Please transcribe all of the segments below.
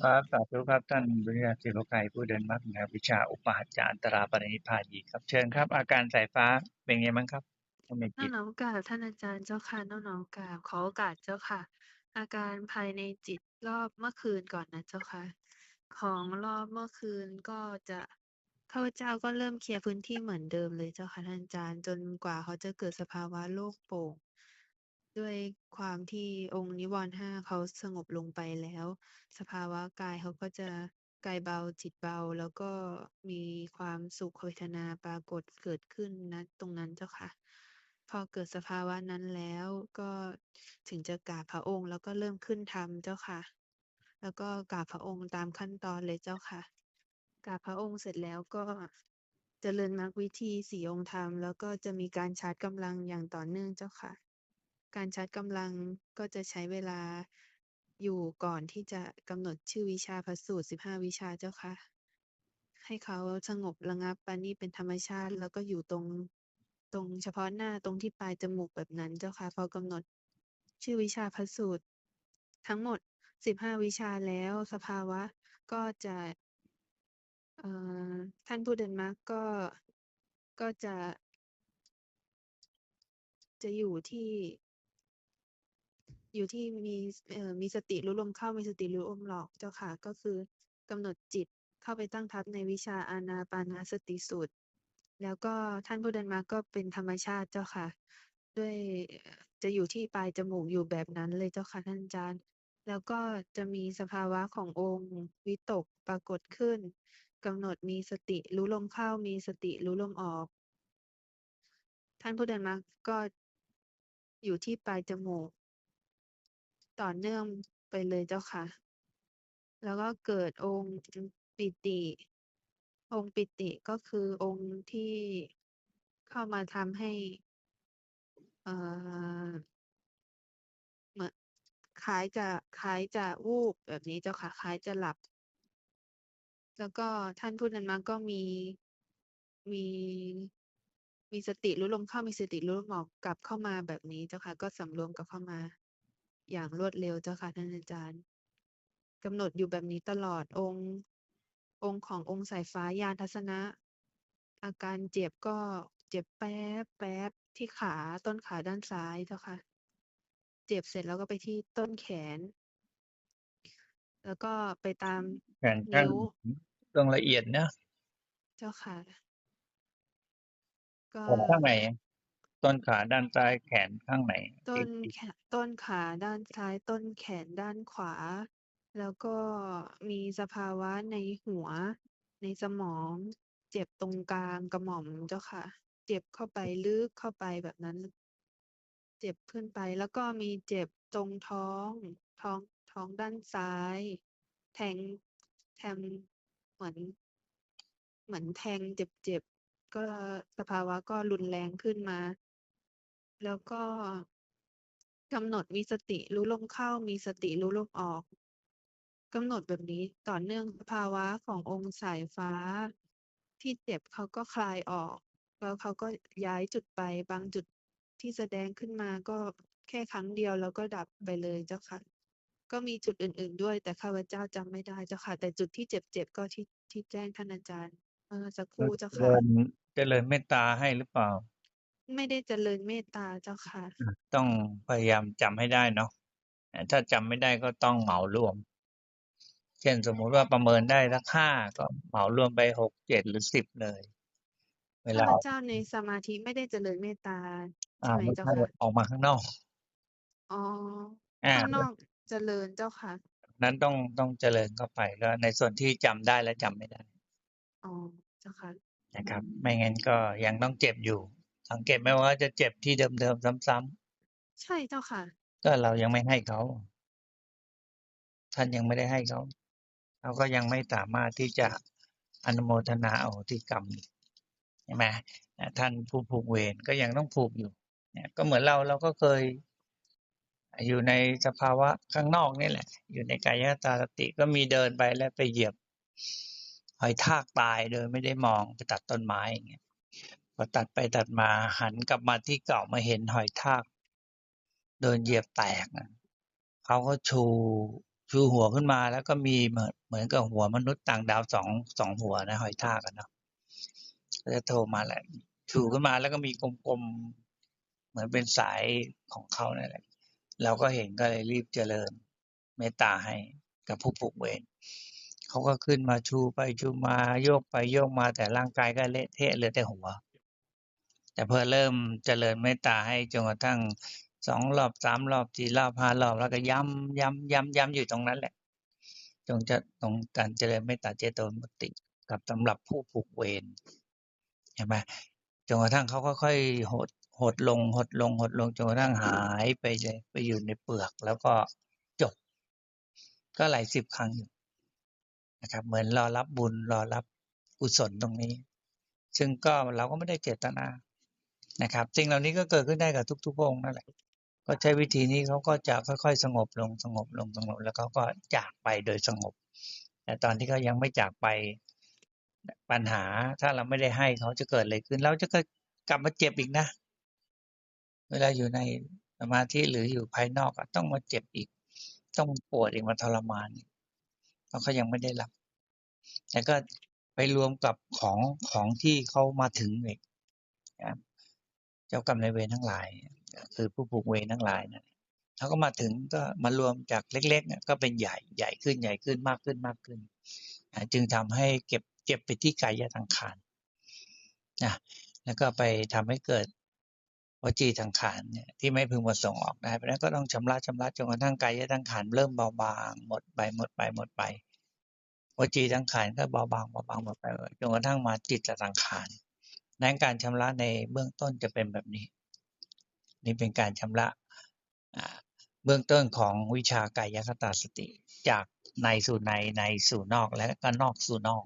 ครับสาธุครับท่านวิริยะศิโลไกรผู้เดินมรรคแนววิชาอุปาจารอันตราปรินิพพายีครับ เชิญครับ อาการสายฟ้าเป็นไงบ้างครับท่านเมน้อจิมตน้อมกราบท่านอาจารย์เจ้าค่ะน้อมน้อมกราบขอโอกาสเจ้าค่ะ อาการภายในจิตรอบเมื่อคืนก่อนนะเจ้าค่ะ ของรอบเมื่อคืนก็จะข้าพเจ้าก็เริ่มเคลียร์พื้นที่เหมือนเดิมเลยเจ้าค่ะท่านอาจารย์จนกว่าเขาจะเกิดสภาวะโล่งโปร่ง ด้วยความที่องค์นิวรณ์ห้าเขาสงบลงไปแล้ว สภาวะกายเขาก็จะกายเบาจิตเบาแล้วก็มีความสุขเวทนาปรากฏเกิดขึ้นณตรงนั้นเจ้าค่ะ พอเกิดสภาวะนั้นแล้วก็ถึงจะกราบพระองค์ แล้วก็เริ่มขึ้นธรรมเจ้าค่ะ แล้วก็กราบพระองค์ตามขั้นตอนเลยเจ้าค่ะกราบพระองค์เสร็จแล้วก็จเจริญมรรควิธีสี่องค์ธรรม แล้วก็จะมีการชาร์จกำลังอย่างต่อเนื่องเจ้าค่ะ การชาร์จกำลังก็จะใช้เวลาอยู่ก่อนที่จะกำหนดชื่อวิชาพสูตรสิบห้าวิชาเจ้าค่ะ ให้เขาสงบระงับปานนี้เป็นธรรมชาติ แล้วก็อยู่ตรงตรงเฉพาะหน้าตรงที่ปลายจมูกแบบนั้นเจ้าค่ะ พอกำหนดชื่อวิชาพสูตร ทั้งหมดสิบห้าวิชาแล้วสภาวะก็จะท่านผู้เดินมรรคก็ก็จะ จะอยู่ที่ อยู่ที่มีเอ่อมีสติรู้ลมเข้ามีสติรู้ลมออกเจ้าค่ะ ก็คือกำหนดจิตเข้าไปตั้งทับในวิชาอานาปานาสติสูตร แล้วก็ท่านผู้เดินมรรคก็เป็นธรรมชาติเจ้าค่ะ ด้วยจะอยู่ที่ปลายจมูกอยู่แบบนั้นเลยเจ้าค่ะท่านอาจารย์ แล้วก็จะมีสภาวะขององค์วิตกปรากฏขึ้นกำหนดมีสติรู้ลมเข้ามีสติรู้ลมออก ท่านผู้เดินมรรคก็อยู่ที่ปลายจมูก ต่อเนื่องไปเลยเจ้าค่ะ แล้วก็เกิดองค์ปิติ องค์ปิติก็คือองค์ที่เข้ามาทำให้เอ่อเหมือนคล้ายจะคล้ายจะวูบแบบนี้เจ้าค่ะคล้ายจะหลับ แล้วก็ท่านผู้นั้นมาก็มีมีมีสติรู้ลมเข้ามีสติรู้ลมออกกลับเข้ามาแบบนี้เจ้าค่ะ ก็สำรวมกลับเข้ามา อย่างรวดเร็วเจ้าค่ะท่านอาจารย์กำหนดอยู่แบบนี้ตลอดองค์องค์ขององค์สายฟ้ายานทัศนะ อาการเจ็บก็เจ็บแป๊บแป๊บที่ขาต้นขาด้านซ้ายเจ้าค่ะ เจ็บเสร็จแล้วก็ไปที่ต้นแขน แล้วก็ไปตามแขนข้างนิ้วเรื่องละเอียดนะเจ้าค่ะ ก็แขนข้างไหน ต้นขาด้านซ้ายแขนข้างไหนต้นที่แขนต้นขาด้านซ้าย ต้นแขนด้านขวา แล้วก็มีสภาวะในหัว ในสมอง เจ็บตรงกลางกระหม่อมเจ้าค่ะ เจ็บเข้าไปลึกเข้าไปแบบนั้น เจ็บขึ้นไปแล้วก็มีเจ็บตรงท้อง ท้องท้องด้านซ้าย แทงแทงเหมือน เหมือนแทงเจ็บๆก็สภาวะก็รุนแรงขึ้นมา แล้วก็กำหนดมีสติรู้ลมเข้ามีสติรู้ลมออกกำหนดแบบนี้ต่อเนื่องสภาวะขององค์สายฟ้า ที่เจ็บเขาก็คลายออก แล้วเขาก็ย้ายจุดไปบางจุดที่แสดงขึ้นมาก็แค่ครั้งเดียวแล้วก็ดับไปเลยเจ้าค่ะ ก็มีจุดอื่น ๆ ด้วย แต่ข้าพเจ้าจำไม่ได้เจ้าค่ะ แต่จุดที่เจ็บๆก็ที่ที่แจ้งท่านอาจารย์เมื่อสักครู่เจ้าค่ะเจริญเมตตาให้หรือเปล่า ไม่ได้เจริญเมตตาเจ้าค่ะ ต้องพยายามจำให้ได้เนาะอ่าถ้าจำไม่ได้ก็ต้องเหมารวม เช่นสมมุติว่าประเมินได้สักห้าก็เหมารวมไปหกเจ็ดหรือสิบเลย เวข้าลาพเจ้าในสมาธิไม่ได้เจริญเมตตาอ่าใช่ไหมไม่เจ้าใช่ค่ะออกมาข้างนอกอ๋ออ่าข้างนอกเจริญเจ้าค่ะ นั้นต้องต้องเจริญเข้าไปก็ในส่วนที่จำได้และจำไม่ได้อ๋อเจ้าค่ะนะครับ ไม่งั้นก็ยังต้องเจ็บอยู่ สังเกตไหมว่าจะเจ็บที่เดิมๆซ้ำๆใช่เจ้าค่ะก็เรายังไม่ให้เขา ท่านยังไม่ได้ให้เขาเขาก็ยังไม่สามารถที่จะอนุโมทนาอโหติกรรมใช่ไหมอ่าท่านผู้ผูกเวรก็ยังต้องผูกอยู่เนี่ยก็เหมือนเราเราก็เคย อยู่ในสภาวะข้างนอกนี่แหละ อยู่ในกายตาสติก็มีเดินไปแล้วไปเหยียบหอยทากตายโดยไม่ได้มองไปตัดต้นไม้อย่างเงี้ย พอตัดไปตัดมาหันกลับมาที่เก่ามาเห็นหอยทากโดนเหยียบแตกเขาก็ชูชูหัวขึ้นมาแล้วก็มีเหมือนเหมือนกับหัวมนุษย์ต่างดาวสองสองหัวนะหอยทากกันเนาะก็จะโทรมาแหละชูขึ้นมาแล้วก็มีกลมๆเหมือนเป็นสายของเขานั่นแหละเราก็เห็นก็เลยรีบเจริญเมตตาให้กับผู้ผูกเวรเขาก็ขึ้นมาชูไปชูมาโยกไปโยกมาแต่ร่างกายก็เละเทะเหลือแต่หัว แต่พอเริ่มเจริญเมตตาให้จนกระทั่งสองรอบสามรอบสี่รอบห้ารอบแล้วก็ย้ำย้ำย้ำย้ำอยู่ตรงนั้นแหละ จงจะตรงการเจริญเมตตาเจโตมติกับสำหรับผู้ผูกเวรเห็นไหมจนกระทั่งเขาค่อยๆหดหดลงหดลงหดลงจนกระทั่งหายไปเลยไปอยู่ในเปลือกแล้วก็จบ ก็หลายสิบครั้งอยู่นะครับ เหมือนรอรับบุญรอรับกุศลตรงนี้ ซึ่งก็เราก็ไม่ได้เจตนา นะครับสิ่งเหล่านี้ก็เกิดขึ้นได้กับทุกๆองค์นั่นแหละ ก็ใช้วิธีนี้เขาก็จะค่อยๆ สงบลงสงบลงสงบแล้วเขาก็จากไปโดยสงบ แต่ตอนที่เขายังไม่จากไปปัญหาถ้าเราไม่ได้ให้เขาจะเกิดอะไรขึ้นเราจะก็กลับมาเจ็บอีกนะ เวลาอยู่ในสมาธิหรืออยู่ภายนอกต้องมาเจ็บอีก ต้องปวดอีกมาทรมานเพราะเขายังไม่ได้รับแต่ก็ไปรวมกับของของที่เขามาถึงอีกนะ จ้ากรรมนายเวรทั้งหลาย คือผู้ผูกเวรทั้งหลายนะเขาก็มาถึงก็มารวมจากเล็กๆนี่ก็เป็นใหญ่ใหญ่ขึ้นใหญ่ขึ้นมากขึ้นมากขึ้น จึงทำให้เก็บเจ็บไปที่กายทังขานนะแล้วก็ไปทำให้เกิดวจีทังขานเนี่ยที่ไม่พึงประสงค์ออกได้เพราะนั้นก็ต้องชำระชำระจนกระทั่งกายทังขานเริ่มเบาบางหมดไปหมดไปหมดไปวจีทังขานก็เบาบางเบาบางหมดไปจนกระทั่งมาจิตทังขาน นั้นการชำระในเบื้องต้นจะเป็นแบบนี้ นี่เป็นการชำระเบื้องต้นของวิชากายคตาสติ จากในสู่ในในสู่นอกและก็นอกสู่นอก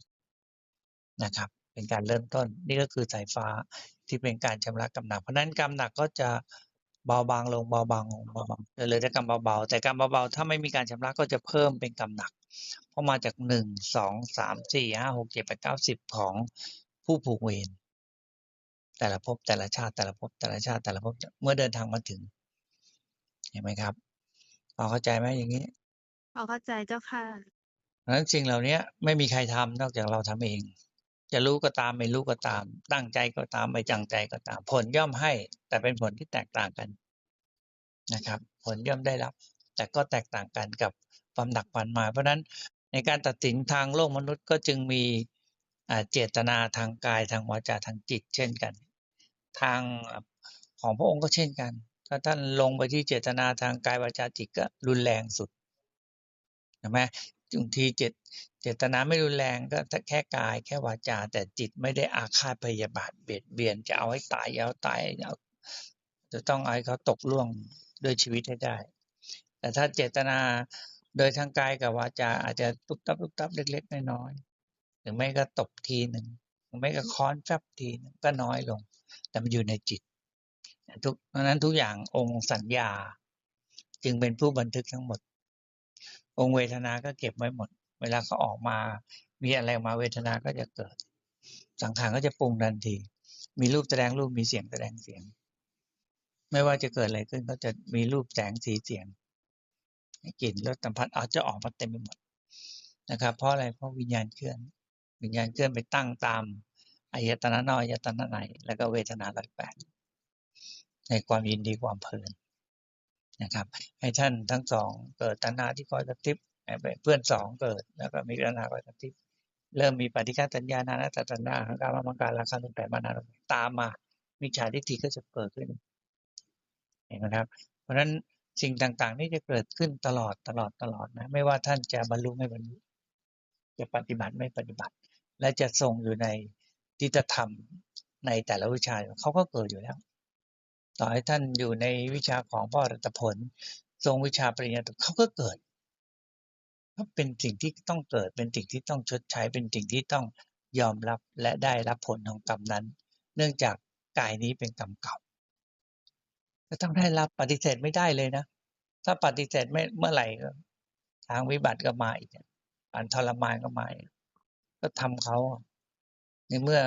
นะครับ เป็นการเริ่มต้นนี่ก็คือสายฟ้าที่เป็นการชำระกำหนัก เพราะนั้นกำหนักก็จะเบาบางลงเบาบางลงเบาบางเหลยแต่กำเบาๆแต่กำเบาๆถ้าไม่มีการชำระก็จะเพิ่มเป็นกำหนัก เพราะมาจากหนึ่งสองสามสี่ห้าหกเจ็ดแปดเก้าสิบของผู้ผูกเวร แต่ละภพแต่ละชาติแต่ละภพแต่ละชาติแต่ละภพเมื่อเดินทางมาถึง เห็นไหมครับพอเข้าใจไหมอย่างนี้พอเข้าใจเจ้าค่ะเพราะฉะนั้นสิ่งเหล่านี้ไม่มีใครทำนอกจากเราทำเอง จะรู้ก็ตามไม่รู้ก็ตาม ตั้งใจก็ตามไม่จังใจก็ตาม ผลย่อมให้ แต่เป็นผลที่แตกต่างกันนะครับ ผลย่อมได้รับ แต่ก็แตกต่างกันกับความหนักความหมายเพราะฉะนั้นในการตัดสินทางโลกมนุษย์ก็จึงมีอ่าเจตนาทางกายทางวาจาทางจิต เช่นกัน ทางของพระองค์ก็เช่นกัน ถ้าท่านลงไปที่เจตนาทางกายวาจาจิตก็รุนแรงสุดใช่ไหมบางทีเจตเจตนาไม่รุนแรงก็แค่กายแค่วาจา แต่จิตไม่ได้อาฆาตพยาบาทเบียดเบียนจะเอาให้ตายเอาตายเอาจะต้องเอาให้เขาตกล่วงด้วยชีวิตให้ได้ แต่ถ้าเจตนาโดยทางกายกับวาจา อาจจะตุบตับตุบตับเล็ก ๆ น้อยๆหรือไม่ก็ตบทีหนึ่งหรือไม่ก็ค้อนแฟบทีนึงก็น้อยลง แต่มันอยู่ในจิตทุกเพราะนั้นทุกอย่างองค์สัญญา จึงเป็นผู้บันทึกทั้งหมด องค์เวทนาก็เก็บไว้หมด เวลาเขาออกมา มีอะไรออกมาเวทนาก็จะเกิด สังขารก็จะปรุงทันที มีรูปแสดงรูปมีเสียงแสดงเสียง ไม่ว่าจะเกิดอะไรขึ้นก็จะมีรูปแสงสีเสียงกลิ่นรสสัมผัสอาจจะออกมาเต็มไปหมดนะครับ เพราะอะไรเพราะวิญญาณเคลื่อน วิญญาณเคลื่อนไปตั้งตาม อายตนะนอกอายตนะในแล้วก็เวทนาหลักแปดในความยินดีความเพลินนะครับ ให้ท่านทั้งสองเกิดตัณหาที่คอยกระติบให้เพื่อนสองเกิดแล้วก็มีตัณหาคอยกระติบเริ่มมีปฏิฆาตัญญานานาตัญญาหังการมังการราคาตุแปดมานาตามมามิจฉาทิฏฐิก็จะเกิดขึ้นเห็นไหมครับ เพราะฉะนั้นสิ่งต่างๆ นี่จะเกิดขึ้นตลอดตลอดตลอดนะ ไม่ว่าท่านจะบรรลุไม่บรรลุจะปฏิบัติไม่ปฏิบัติ และจะทรงอยู่ใน ทิฏฐธรรมในแต่ละวิชาเขาก็เกิดอยู่แล้ว ต่อให้ท่านอยู่ในวิชาของพ่อรัตผลทรงวิชาปริญญาเขาก็เกิดก็เป็นสิ่งที่ต้องเกิดเป็นสิ่งที่ต้องชดใช้เป็นสิ่งที่ต้องยอมรับและได้รับผลของกรรมนั้น เนื่องจากกายนี้เป็นกรรมเก่าก็ต้องได้รับปฏิเสธไม่ได้เลยนะ ถ้าปฏิเสธไม่เมื่อไหร่ก็ทางวิบัติก็มาอีกอันทรมานก็มาอีกก็ทำเขา ในเมื่อ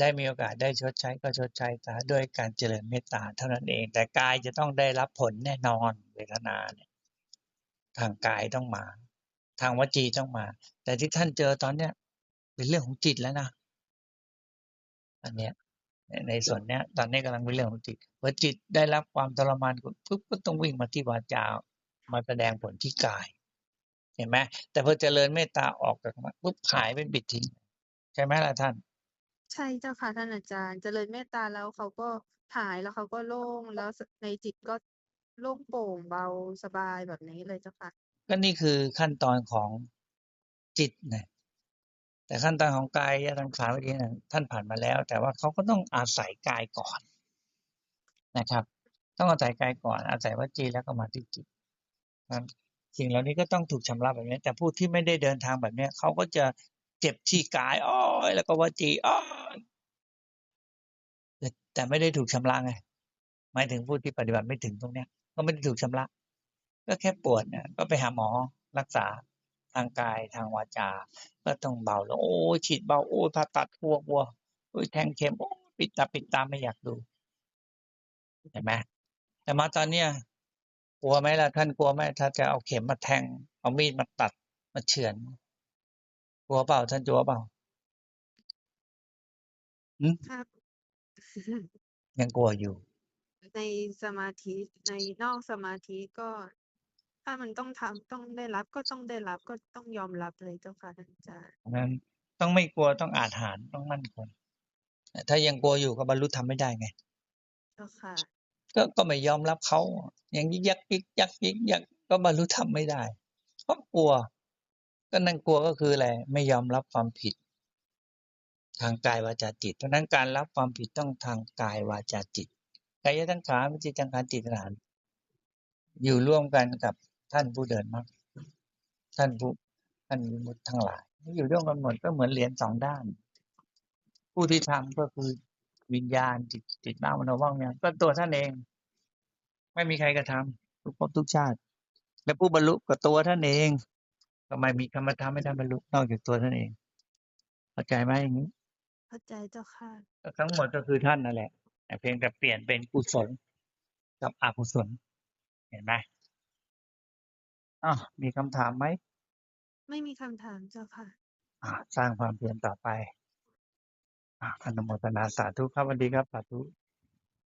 ได้มีโอกาสได้ชดใช้ก็ชดใช้ต่ด้วยการเจริญเมตตาเท่านั้นเอง แต่กายจะต้องได้รับผลแน่นอนเวทนาเนี่ยทางกายต้องมา ทางวจีต้องมา แต่ที่ท่านเจอตอนเนี้ยเป็นเรื่องของจิตแล้วนะอันเนี้ยในส่วนเนี้ย ตอนนี้กำลังเป็นเรื่องของจิตพอจิตได้รับความทรมานปุ๊บก็ต้องวิ่งมาที่วาจามาแสดงผลที่กาย เห็นไหมแต่พอเจริญเมตตาออกจากมาปุ๊บหายเป็นบิดทิ้ง ใช่ไหมล่ะท่าน ใช่เจ้าค่ะท่านอาจารย์ เจริญเมตตาแล้วเขาก็หายแล้วเขาก็โล่งแล้วในจิตก็โล่งโปร่งเบาสบายแบบนี้เลยเจ้าค่ะ ก็นี่คือขั้นตอนของจิตนะแต่ขั้นตอนของกายสังขารวิธีนั้นท่านผ่านมาแล้ว แต่ว่าเขาก็ต้องอาศัยกายก่อนนะครับ ต้องอาศัยกายก่อน อาศัยวจีแล้วก็มาที่จิตนั้นสิ่งเหล่านี้ก็ต้องถูกชำระแบบนี้ แต่ผู้ที่ไม่ได้เดินทางแบบเนี้ยเขาก็จะ เจ็บที่กายอ้อยแล้วก็วจีอ้อยแต่ไม่ได้ถูกชำระไงหมายถึงผู้ที่ปฏิบัติไม่ถึงตรงเนี้ย ก็ไม่ได้ถูกชำระ ก็แค่ปวดเนี่ยก็ไปหาหมอรักษาทางกายทางวาจา ก็ต้องเบาล้วโอ้ยฉีดเบาโอ้ยผ่าตัดพวกวัวโอ้ยแทงเข็มโอ้ยปิดตาปิดตาไม่อยากดูเห็นไหมแต่มาตอนเนี้ยกลัวไหมล่ะท่านกลัวไหมถ้าจะเอาเข็มมาแทง เอามีดมาตัดมาเฉือน กลัวเปล่า ท่านกลัวเปล่าครับ ยังกลัวอยู่ ในสมาธิในนอกสมาธิก็ ถ้ามันต้องทำต้องได้รับก็ต้องได้รับก็ต้องยอมรับเลยเจ้าค่ะท่านอาจารย์เพราะฉะนั้นต้องไม่กลัวต้องอาจหารต้องมั่นคงถ้ายังกลัวอยู่ก็บรรลุธรรมไม่ได้ไง เจ้าค่ะ ก็ก็ไม่ยอมรับเขายังยิกยักยิกยักยิกยักก็บรรลุธรรมไม่ได้เพราะกลัว ก็นั่นกลัวก็คืออะไรไม่ยอมรับความผิด ทางกายวาจาจิตเพราะนั้นการรับความผิดต้องทางกายวาจาจิตกายทั้งขาวิจิตทางการจิตฐาน อยู่ร่วมกันกับท่านผู้เดินมรรคท่านผู้ท่านมุตทั้งหลายอยู่ร่วมกันหมดก็เหมือนเหรียญสองด้าน ผู้ที่ทำก็คือวิญญาณจิตจิตน้ามโนว่างเนี่ยก็ตัวท่านเอง ไม่มีใครกระทำทุกภพทุกชาติ และผู้บรรลุก็ตัวท่านเอง ทำไมมีคำธรรมให้ท่านบรรลุนอกจากตัวท่านเองเข้าใจไหมอย่างนี้เข้าใจเจ้าค่ะก็ทั้งหมดก็คือท่านนั่นแหละแต่เพียงแต่เปลี่ยนเป็นกุศลกับอกุศล เห็นไหมอ้าวมีคำถามไหม ไม่มีคำถามเจ้าค่ะ อ่า สร้างความเพียรต่อไป อ่าอนุโมทนาสาธุครับสวัสดีครับสาธุ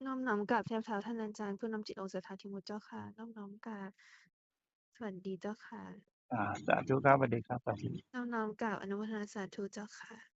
น้อมน้อมกราบแทบเท้าท่านอาจารย์ผู้นำจิตองค์สถาธิมุตเจ้าค่ะน้อมน้อมกราบสวัสดีเจ้าค่ะ อา สาธุครับ สวัสดีครับสาธุน้อมน้อมกราบอนุโมทนา สาธุเจ้าค่ะ